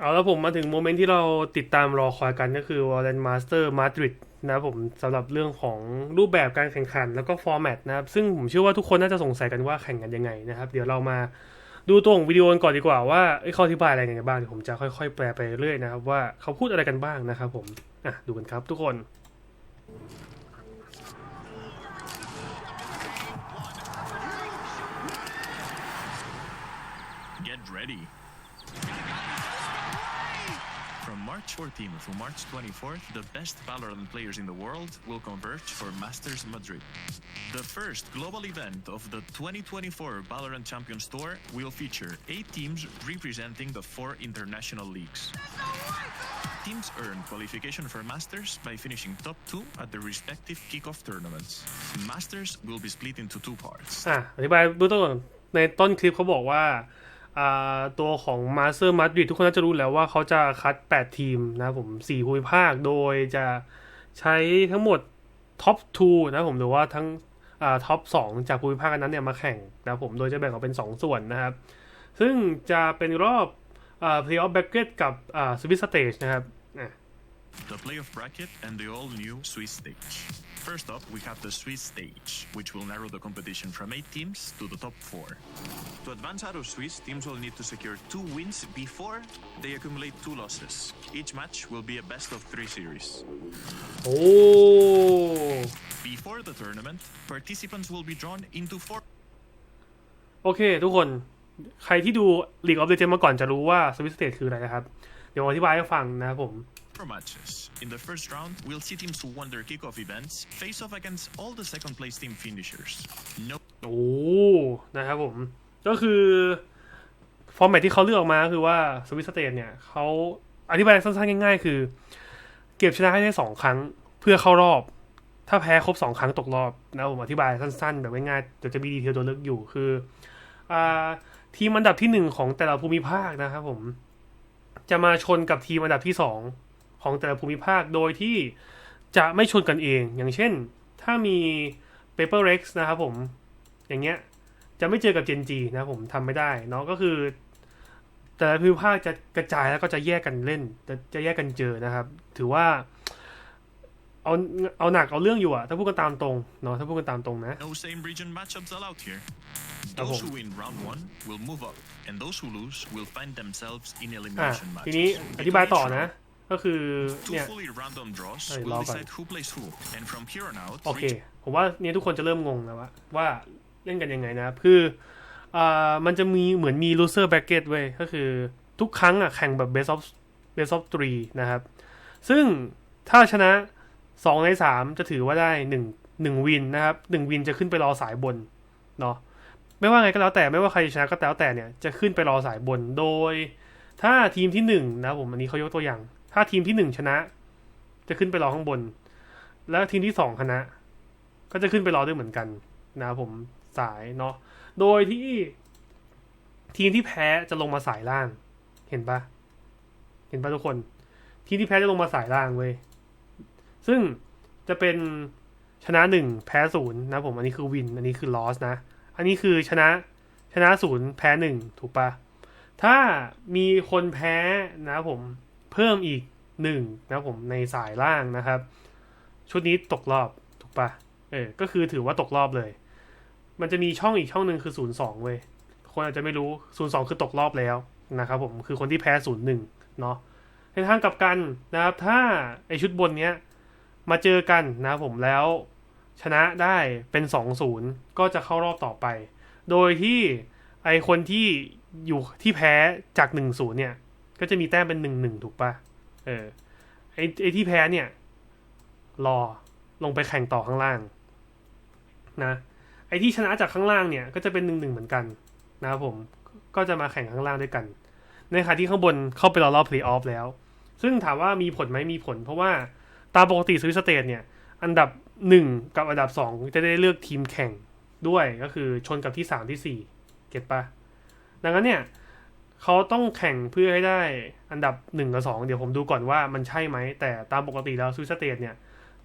เอาแล้วผมมาถึงโมเมนต์ที่เราติดตามรอคอยกันก็คือ v a l e n Master Madrid นะครับผมสำหรับเรื่องของรูปแบบการแข่งขัน แล้วก็ฟอร์แมตนะครับซึ่งผมเชื่อว่าทุกคนน่าจะสงสัยกันว่าแข่งกันยังไงนะครับ เดี๋ยวเรามาดูตัวของวิดีโอกันก่อนดีกว่าว่าเขาอธิบายอะไรกันบ้างผมจะค่อย ๆ แปลไปเรื่อยนะครับ ว่าเขาพูดอะไรกันบ้างนะครับผมอะดูกันครับทุกคน Get ready. March 14th to March 24th, the best Valorant players in the world will converge for Masters Madrid. The first global event of the 2024 Valorant Champions Tour will feature eight teams representing the four international leagues. Teams earn qualification for Masters by finishing top two at their respective kickoff tournaments. Masters will be split into two parts. อ่ะอธิบายเบื้องต้นก่อนในต้นคลิปเขาบอกว่าอ่า ตัวของมาสเตอร์มาดริดทุกคนน่าจะรู้แล้วว่าเขาจะคัด 8 ทีมนะผม4ภูมิภาคโดยจะใช้ทั้งหมดท็อป2นะผมหรือว่าทั้งท็อป2จากภูมิภาคนั้นเนี่ยมาแข่งนะผมโดยจะแบ่งออกเป็น 2 ส่วนนะครับ ซึ่งจะเป็นรอบเพลย์ออฟแบ็กเกตกับสวิตสเตจนะครับ The playoff bracket and the all new Swiss stage. First up, we have the Swiss stage, which will narrow the competition from eight teams to the top four. To advance out of Swiss, teams will need to secure two wins before they accumulate two losses. Each match will be a best of three series. โอ้ Before the tournament, participants will be drawn into four โอเค ทุกคนใครที่ดู League of Legends มาก่อนจะรู้ว่า Swiss Stage คืออะไรนะครับ เดี๋ยวอธิบายให้ฟังนะครับผม four matches. In the first round, we'll see teams who won their kickoff events face off against all the second place team finishers. No โอ้นะครับผม ก็คือฟอร์แมตที่เขาเลือกออกมาคือว่าสวิสเตทเนี่ยเขาอธิบายสั้นๆง่าย ๆ คือ เก็บชนะให้ได้สองครั้งเพื่อเข้ารอบ ถ้าแพ้ครบสองครั้งตกรอบนะผมอธิบายสั้นๆ แบบง่ายๆเดี๋ยวจะมีดีเทลตัวเลึกอยู่คืออ่าทีมอันดับที่หนึ่งของแต่ละภูมิภาคนะครับผม จะมาชนกับทีมอันดับที่สอง ของแต่ละภูมิภาคโดยที่จะไม่ชนกันเอง อย่างเช่น ถ้ามี Paper Rex นะครับผม อย่างเงี้ย จะไม่เจอกับ Gen G นะครับผมทำไม่ได้เนาะก็คือ แต่ละภูมิภาคจะกระจายแล้วก็จะแยกกันเล่น จะจะแยกกันเจอนะครับ ถือว่า เอาเอาหนักเอาเรื่องอยู่อะถ้าพูดกันตามตรงเนาะถ้าพูดกันตามตรงนะ No same region matchups allowed here. Ah, Those bon. who win round one will move up, and those who lose will find themselves in อะ elimination ทีนี้ matches. อธิบาย Between ต่อ each นะ round, ก็คือ Two เนี่ย fully random draws Ay, will log on. decide who plays who, and from here on out, โอเค region ผมว่าเนี่ยทุกคนจะเริ่มงงแล้วว่าว่าเล่นกันยังไงนะครับคืออ่ามันจะมีเหมือนมี loser bracket เว้ย ก็คือทุกครั้งอะแข่งแบบ best of best of three นะครับ ซึ่งถ้าชนะสองในสามจะถือว่าได้หนึ่งหนึ่งวินนะครับหนึ่งวินจะขึ้นไปรอสายบนเนาะไม่ว่าไงก็แล้วแต่ไม่ว่าใครจะชนะก็แล้วแต่เนี่ยจะขึ้นไปรอสายบนโดย ถ้าทีมที่หนึ่งนะครับผมอันนี้เขายกตัวอย่าง ถ้าทีมที่หนึ่งชนะ จะขึ้นไปรอข้างบน แล้วทีมที่สองชนะ ก็จะขึ้นไปรอด้วยเหมือนกันนะผมสายเนาะโดยที่ทีมที่แพ้จะลงมาสายล่าง เห็นปะเห็นปะทุกคน ทีมที่แพ้จะลงมาสายล่างเว้ยซึ่งจะเป็นชนะหนึ่งแพ้ศูนย์นะผมอันนี้คือวินอันนี้คือลอสนะ อันนี้คือชนะชนะศูนย์แพ้หนึ่งถูกปะถ้ามีคนแพ้นะผม เพิ่มอีกหนึ่งนะผมในสายล่างนะครับ ชุดนี้ตกรอบถูกปะเออก็คือถือว่าตกรอบเลย มันจะมีช่องอีกช่องหนึ่งคือศูนย์สองเว้ยคนอาจจะไม่รู้ศูนย์สองคือตกรอบแล้วนะครับผมคือคนที่แพ้ศูนย์หนึ่งเนาะในทางกลับกันนะครับ ถ้าไอชุดบนเนี้ยมาเจอกันนะครับผมแล้วชนะได้เป็นสองศูนย์ก็จะเข้ารอบต่อไป โดยที่ไอคนที่อยู่ที่แพ้จากหนึ่งศูนย์เนี่ย ก็จะมีแต้มเป็นหนึ่งหนึ่งถูกปะเออไอไอที่แพ้เนี่ย รอลงไปแข่งต่อข้างล่าง นะ ไอที่ชนะจากข้างล่างเนี่ย ก็จะเป็นหนึ่งหนึ่งเหมือนกัน นะครับผมก็จะมาแข่งข้างล่างด้วยกัน ในขณะที่ข้างบนเข้าไปรอรอบเพลย์ออฟแล้ว ซึ่งถามว่ามีผลไหมมีผล เพราะว่าตามปกติสวิสเตทเนี่ย อันดับหนึ่งกับอันดับสองจะได้เลือกทีมแข่งด้วยก็คือชนกับที่สามที่สี่เก็ตปะดังนั้นเนี่ย เขาต้องแข่งเพื่อให้ได้อันดับหนึ่งกับสองเดี๋ยวผมดูก่อนว่ามันใช่ไหม แต่ตามปกติแล้วสวิสเตทเนี่ย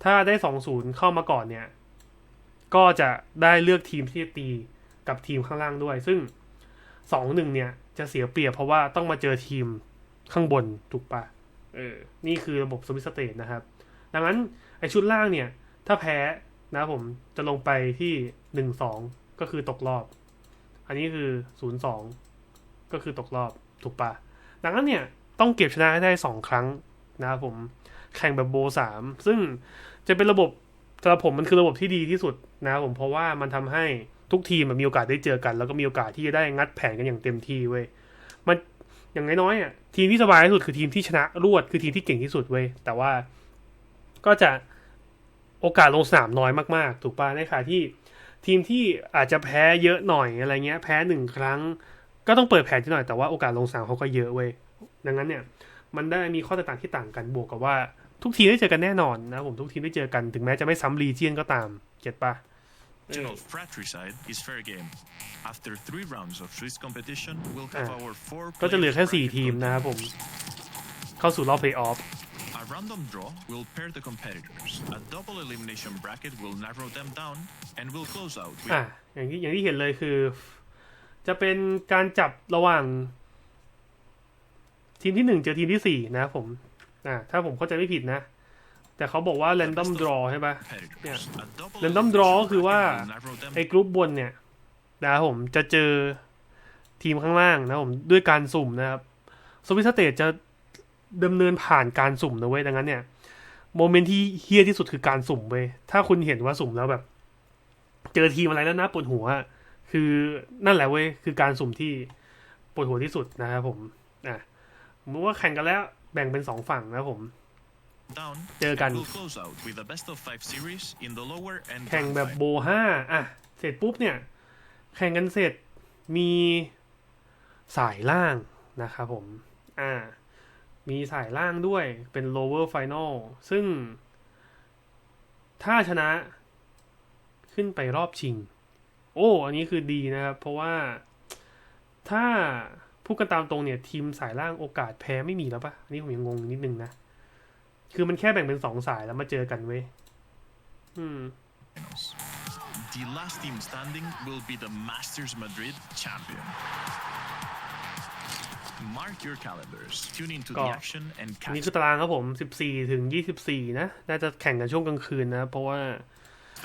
ถ้าได้สองศูนย์เข้ามาก่อนเนี่ย ก็จะได้เลือกทีมที่จะตีกับทีมข้างล่างด้วย ซึ่งสองหนึ่งเนี่ยจะเสียเปรียบเพราะว่าต้องมาเจอทีมข้างบนถูกปะเออ นี่คือระบบสวิตสเตทนะครับ ดังนั้นไอชุดล่างเนี่ย ถ้าแพ้นะผมจะลงไปที่หนึ่งสองก็คือตกรอบ อันนี้คือศูนย์สอง ก็คือตกรอบถูกปะดังนั้นเนี่ยต้องเก็บชนะให้ได้สองครั้งนะครับผมแข่งแบบโบสามซึ่งจะเป็นระบบสำหรับผมมันคือระบบที่ดีที่สุดนะครับผมเพราะว่ามันทำให้ทุกทีมมีโอกาสได้เจอกัน แล้วก็มีโอกาสที่จะได้งัดแผนกันอย่างเต็มที่เว้ยมันอย่างน้อยๆอะทีมที่สบายที่สุดคือทีมที่ชนะรวดคือทีมที่เก่งที่สุดเว้ยแต่ว่าก็จะโอกาสลงสนามน้อยมากๆ ถูกปะในขณะที่ทีมที่อาจจะแพ้เยอะหน่อยอะไรเงี้ย แพ้หนึ่งครั้ง ก็ต้องเปิดแผนที่หน่อยแต่ว่าโอกาสลงสนามเขาก็เยอะเว้ยดังนั้นเนี่ยมันได้มีข้อแตกต่างที่ต่างกันบวกกับว่าทุกทีมได้เจอกันแน่นอนนะผมทุกทีมได้เจอกันถึงแม้จะไม่ซ้ำรีเจียนก็ตามเก็ตปะ Original fratricide is fair game. After three rounds of Swiss competition, we'll have Ah. our four ก็จะเหลือแค่ players 4ทีม bracket นะครับผม contenders. เข้าสู่รอบเพลย์ออฟ A random draw will pair the competitors. A double elimination bracket will narrow them down, and will close out with อะอย่างที่อย่างที่เห็นเลยคือ จะเป็นการจับระหว่าง ทีมที่หนึ่งเจอทีมที่สี่นะครับผมอะถ้าผมเข้าใจไม่ผิดนะ แต่เขาบอกว่า random draw ใช่ปะ competitors. A double Random draw ก็คือว่า ไอ้กรุ๊ปบนเนี่ยนะครับผมจะเจอทีมข้างล่างนะครับผมด้วยการสุ่มนะครับสวิตสเตทจะดำเนินผ่านการสุ่มนะเว้ยดังนั้นเนี่ยโมเมนต์ที่เฮี้ยที่สุดคือการสุ่มเว้ยถ้าคุณเห็นว่าสุ่มแล้วแบบ เจอทีมอะไรแล้วนะปวดหัว คือนั่นแหละเว้ยคือการสุ่มที่ปวดหัวที่สุดนะครับผมอะสมมติว่าแข่งกันแล้วแบ่งเป็นสองฝั่งนะครับผม down, เจอกัน and will close out with a best of five series in the lower and แข่ง grand แบบ final. โบห้าอะเสร็จปุ๊บเนี่ย แข่งกันเสร็จมีสายล่างนะครับผมอ่ามีสายล่างด้วยเป็น lower final ซึ่ง ถ้าชนะขึ้นไปรอบชิง โอ้อันนี้คือดีนะครับ เพราะว่าถ้าพูดกันตามตรงเนี่ย ทีมสายล่างโอกาสแพ้ไม่มีแล้วปะอันนี้ผมยังงงนิดนึงนะ คือมันแค่แบ่งเป็นสองสายแล้วมาเจอกันเว้ยอืม finals. The last team standing will be the Masters Madrid champion. Mark your calendars. Tune into the Go. action and อันนี้ catch คือตารางครับผม 14 ถึง 24 นะ น่าจะแข่งกันช่วงกลางคืนนะ เพราะว่า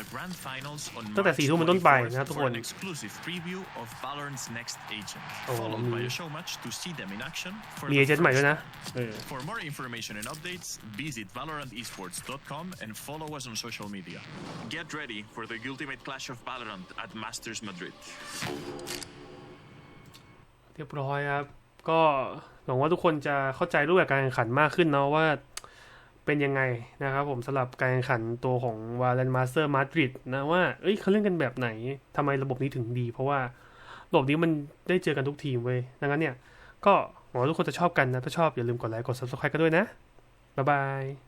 the grand finals on ตั้งแต่ March 4ทุ่มเป็นต้นไป 24th นะครับทุก for คน an exclusive preview of Valorant's next agent, โอ้ followed มี by a show match to see them in action for มี the เอเจนต์ใหม่ first ด้วยนะ time. เออ For more information and updates, visit ValorantEsports.com and follow us on social media. Get ready for the ultimate clash of Valorant at Masters Madrid. เรียบร้อยครับ ก็หวังว่าทุกคนจะเข้าใจรูปแบบการแข่งขันมากขึ้นเนาะว่า เป็นยังไงนะครับผมสำหรับการแข่งขันตัวของวาเลนมาสเตอร์มาดริดนะว่าเอ้ยเขาเล่นกันแบบไหนทำไมระบบนี้ถึงดี เพราะว่าระบบนี้มันได้เจอกันทุกทีมเว้ยดังนั้นเนี่ย ก็หวังว่าทุกคนจะชอบกันนะ ถ้าชอบอย่าลืมกดไลค์กด Subscribe กันด้วยนะ บ๊ายบาย